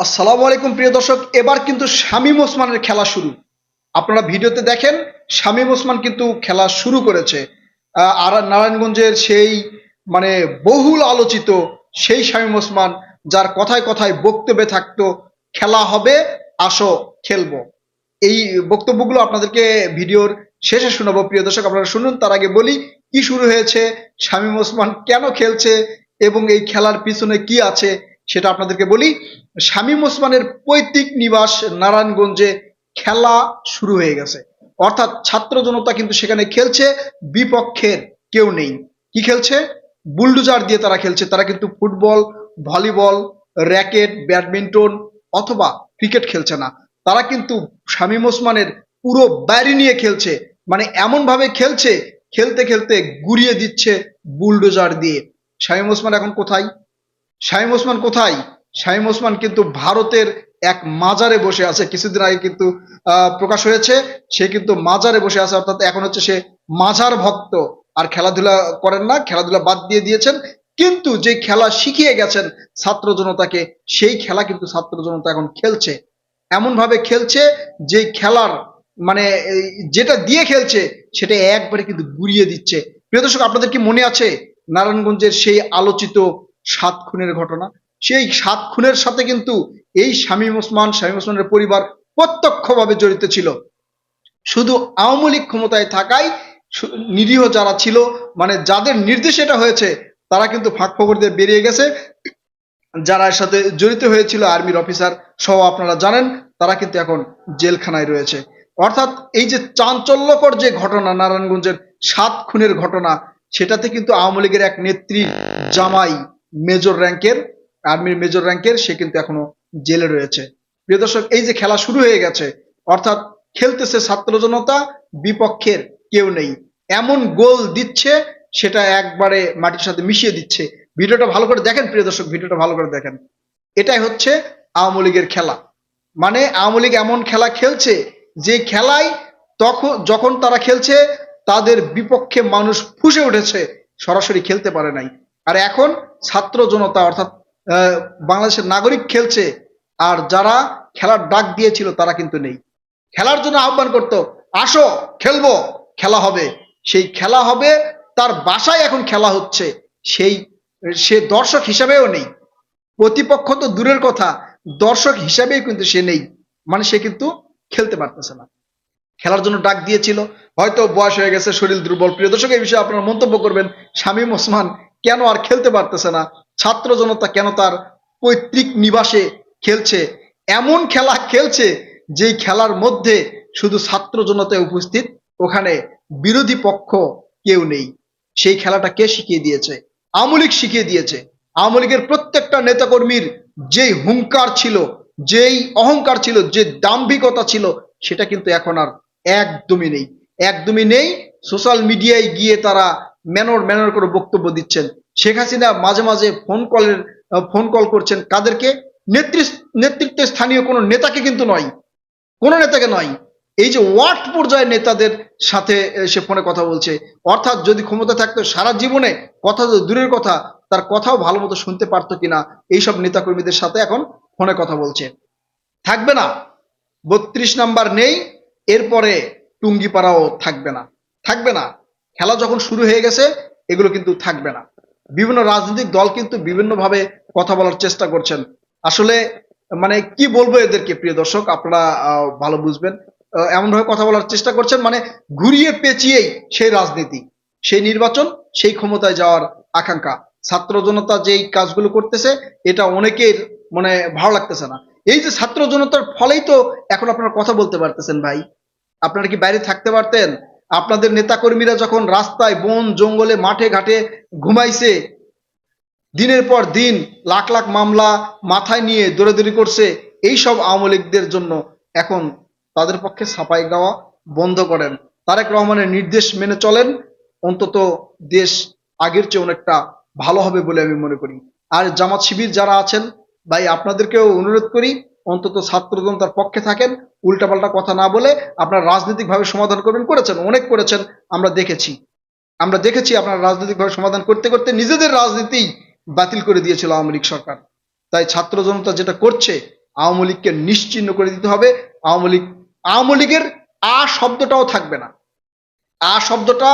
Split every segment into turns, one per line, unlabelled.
আসসালামু আলাইকুম প্রিয় দর্শক, এবার কিন্তু শামীম ওসমানের খেলা শুরু। আপনারা ভিডিওতে দেখেন, শামীম ওসমান কিন্তু খেলা শুরু করেছে। আর নারায়ণগঞ্জের সেই মানে বহুল আলোচিত সেই শামীম ওসমান, যার কথায় কথায় বক্তব্যে থাকতো, খেলা হবে, আসো, খেলব। এই বক্তব্যগুলো আপনাদেরকে ভিডিওর শেষে শোনাবো। প্রিয় দর্শক, আপনারা শুনুন, তার আগে বলি, কি শুরু হয়েছে, শামীম ওসমান কেন খেলছে, এবং এই খেলার পিছনে কি আছে সেটা আপনাদেরকে বলি, শামীম ওসমানের পৈতৃক নিবাস নারায়ণগঞ্জে খেলা শুরু হয়ে গেছে। অর্থাৎ ছাত্র জনতা কিন্তু সেখানে খেলছে বিপক্ষের কেউ নেই। কি খেলছে? বুলডোজার দিয়ে তারা খেলছে। তারা কিন্তু ফুটবল, ভলিবল, র্যাকেট, ব্যাডমিন্টন অথবা ক্রিকেট খেলছে না। তারা কিন্তু শামীম ওসমানের পুরো বাড়ি নিয়ে খেলছে। মানে এমন ভাবে খেলছে, খেলতে খেলতে গুড়িয়ে দিচ্ছে বুলডোজার দিয়ে। শামীম ওসমান এখন কোথায়? শামীম ওসমান কোথায়? শামীম ওসমান কিন্তু ভারতের এক মাজারে বসে আছে। কিছুদিন আগে কিন্তু প্রকাশ হয়েছে, সে কিন্তু মাজারে বসে আছে। অর্থাৎ এখন হচ্ছে সে মাজার ভক্ত। আর খেলাধুলা করেন না, খেলাধুলা বাদ দিয়ে দিয়েছেন। কিন্তু যে খেলা শিখিয়ে গেছেন ছাত্র জনতাকে, সেই খেলা কিন্তু ছাত্র জনতা এখন খেলছে। এমন ভাবে খেলছে যে খেলার মানে যেটা দিয়ে খেলছে, সেটা একবারে কিন্তু গুড়িয়ে দিচ্ছে। প্রিয় দর্শক, আপনাদের কি মনে আছে? নারায়ণগঞ্জের সেই আলোচিত সাত খুনের ঘটনা। সেই সাত খুনের সাথে কিন্তু এই শামীম ওসমান, শামীম ওসমানের পরিবার প্রত্যক্ষভাবে জড়িত ছিল। শুধু আওয়ামী লীগ ক্ষমতায় থাকায় নিরীহ যারা ছিল মানে যাদের নির্দেশ এটা হয়েছে, তারা কিন্তু ফাঁক ফকর দিয়ে বেরিয়ে গেছে। যারা এর সাথে জড়িত হয়েছিল, আর্মির অফিসার সহ আপনারা জানেন, তারা কিন্তু এখন জেলখানায় রয়েছে। অর্থাৎ এই যে চাঞ্চল্যকর যে ঘটনা, নারায়ণগঞ্জের সাত খুনের ঘটনা, সেটাতে কিন্তু আওয়ামী লীগের এক নেত্রী জামাই মেজর র্যাঙ্কের, আর্মির মেজর র্যাঙ্কের, সে কিন্তু এখনও জেলে রয়েছে। প্রিয় দর্শক, এই যে খেলা শুরু হয়ে গেছে, অর্থাৎ খেলতেছে ছাত্র জনতা, বিপক্ষের কেউ নেই। এমন গোল দিচ্ছে, সেটা একবারে মাটির সাথে মিশিয়ে দিচ্ছে। ভিডিওটা ভালো করে দেখেন, প্রিয় দর্শক, ভিডিওটা ভালো করে দেখেন। এটাই হচ্ছে আওয়ামী লীগের খেলা। মানে আওয়ামী লীগ এমন খেলা খেলছে, যে খেলায় তখন, যখন তারা খেলছে, তাদের বিপক্ষে মানুষ ফুসে উঠেছে, সরাসরি খেলতে পারে নাই। আর এখন ছাত্র জনতা অর্থাৎ বাংলাদেশের নাগরিক খেলছে, আর যারা খেলার ডাক দিয়েছিল তারা কিন্তু নেই। খেলার জন্য আহ্বান করতো, আসো, খেলব, খেলা হবে। সেই খেলা হবে, তার বাসায় এখন খেলা হচ্ছে। সেই, সে দর্শক হিসাবেও নেই। প্রতিপক্ষ তো দূরের কথা, দর্শক হিসাবেই কিন্তু সে নেই। মানে সে কিন্তু খেলতে পারতেছে না। খেলার জন্য ডাক দিয়েছিল। হয়তো বয়স হয়ে গেছে, শরীর দুর্বল। প্রিয় দর্শক, এই বিষয়ে আপনারা মন্তব্য করবেন। শামীম ওসমান কেন আর খেলতে পারতেছে না? ছাত্র জনতা কেন তার পৈতৃক নিবাসে খেলছে? এমন খেলা খেলছে যেই খেলার মধ্যে শুধু ছাত্র জনতায় উপস্থিত, ওখানে বিরোধী পক্ষ কেউ নেই। সেই খেলাটা কে শিখিয়ে দিয়েছে? আমলিক শিখিয়ে দিয়েছে। আমলিকের প্রত্যেকটা নেতাকর্মীর যেই হুঙ্কার ছিল, যেই অহংকার ছিল, যে দাম্ভিকতা ছিল, সেটা কিন্তু এখন আর একদমই নেই। একদমই নেই। সোশ্যাল মিডিয়ায় গিয়ে তারা ম্যানর ম্যানর করে বক্তব্য দিচ্ছেন। শেখ হাসিনা মাঝে মাঝে ফোন কলের ফোন কল করছেন কাদেরকে। নেতৃ নেতৃত্বে স্থানীয় কোনো নেতাকে কিন্তু নয়। কোনো নেতাকে নয়। এই যে ওয়ার্ড পর্যায়ের নেতাদের সাথে সে ফোনে কথা বলছে। অর্থাৎ যদি ক্ষমতা থাকতো সারা জীবনে কথা তো দূরের কথা, তার কথাও ভালো মতো শুনতে পারতো কিনা, এইসব নেতাকর্মীদের সাথে এখন ফোনে কথা বলছে। থাকবে না। বত্রিশ নাম্বার নেই, এরপরে টুঙ্গিপাড়াও থাকবে না। থাকবে না। খেলা যখন শুরু হয়ে গেছে, এগুলো কিন্তু থাকবে না। বিভিন্ন রাজনৈতিক দল কিন্তু বিভিন্নভাবে কথা বলার চেষ্টা করছেন। আসলে মানে কি বলব এদেরকে, প্রিয় দর্শক? আপনারা ভালো বুঝবেন। এমনভাবে কথা বলার চেষ্টা করছেন মানে ঘুরিয়ে পেঁচিয়েই সেই রাজনীতি, সেই নির্বাচন, সেই ক্ষমতায় যাওয়ার আকাঙ্ক্ষা। ছাত্র জনতা যেই কাজগুলো করতেছে, এটা অনেকের মানে ভালো লাগতেছে না। এই যে ছাত্র জনতার ফলেই তো এখন আপনারা কথা বলতে পারতেছেন ভাই। আপনারা কি বাইরে থাকতে পারতেন? আপনাদের নেতাকর্মীরা যখন রাস্তায় বন, জঙ্গলে, মাঠে ঘাটে ঘুমাইছে, দিনের পর দিন লাখ লাখ মামলা মাথায় নিয়ে দৌড়াদৌড়ি করছে, এই সব আওয়ামী লীগদের জন্য এখন তাদের পক্ষে সাফাই গাওয়া বন্ধ করেন। তারেক রহমানের নির্দেশ মেনে চলেন, অন্তত দেশ আগের চেয়ে অনেকটা ভালো হবে বলে আমি মনে করি। আর জামাত শিবির যারা আছেন ভাই, আপনাদেরকেও অনুরোধ করি, অন্তত ছাত্র জনতার পক্ষে থাকেন, উল্টাপাল্টা কথা না বলে আপনারা রাজনৈতিকভাবে সমাধান করবেন, করেছেন, অনেক করেছেন, আমরা দেখেছি। আমরা দেখেছি আপনারা রাজনৈতিকভাবে সমাধান করতে করতে নিজেদের রাজনীতি বাতিল করে দিয়েছিল আওয়ামী লীগ সরকার। তাই ছাত্র জনতা যেটা করছে, আওয়ামী লীগকে নিশ্চিহ্ন করে দিতে হবে। আওয়ামী লীগ, আওয়ামী লীগের আ শব্দটাও থাকবে না। আ শব্দটা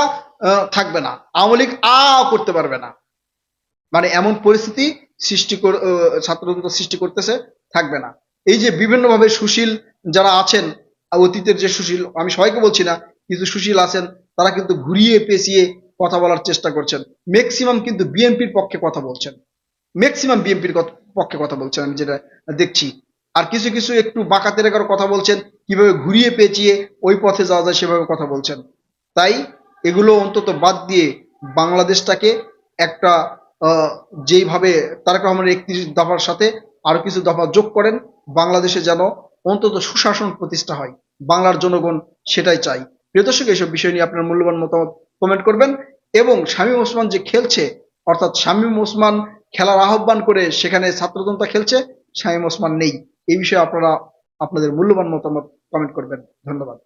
থাকবে না। আওয়ামী লীগ আ করতে পারবে না। মানে এমন পরিস্থিতি সৃষ্টি আহ, সৃষ্টি করতেছে থাকবে না। এই যে বিভিন্নভাবে সুশীল যারা আছেন অতীতের যে সুশীল আমি সবাইকে বলছি না কিন্তু সুশীল আছেন তারা কিন্তু ঘুরিয়ে পেঁচিয়ে কথা বলার চেষ্টা করছেন। ম্যাক্সিমাম কিন্তু বিএনপির পক্ষে কথা বলছেন। ম্যাক্সিমাম বিএনপির পক্ষে কথা বলছেন আমি যেটা দেখছি। আর কিছু কিছু একটু বাঁকা তেরেকার কথা বলছেন কীভাবে ঘুরিয়ে পেঁচিয়ে ওই পথে যাওয়া যায় সেভাবে কথা বলছেন। তাই এগুলো অন্তত বাদ দিয়ে বাংলাদেশটাকে একটা যেইভাবে তারেক রহমানের একত্রিশ দফার সাথে আরও কিছু দফা যোগ করেন, বাংলাদেশে যেন অন্তত সুশাসন প্রতিষ্ঠা হয়, বাংলার জনগণ সেটাই চাই প্রিয় দর্শক, এইসব বিষয় নিয়ে আপনার মূল্যবান মতামত কমেন্ট করবেন এবং শামীম ওসমান যে খেলছে, অর্থাৎ শামীম ওসমান খেলার আহ্বান করে সেখানে ছাত্রজনতা খেলছে, শামীম ওসমান নেই। এই বিষয়ে আপনারা আপনাদের মূল্যবান মতামত কমেন্ট করবেন। ধন্যবাদ।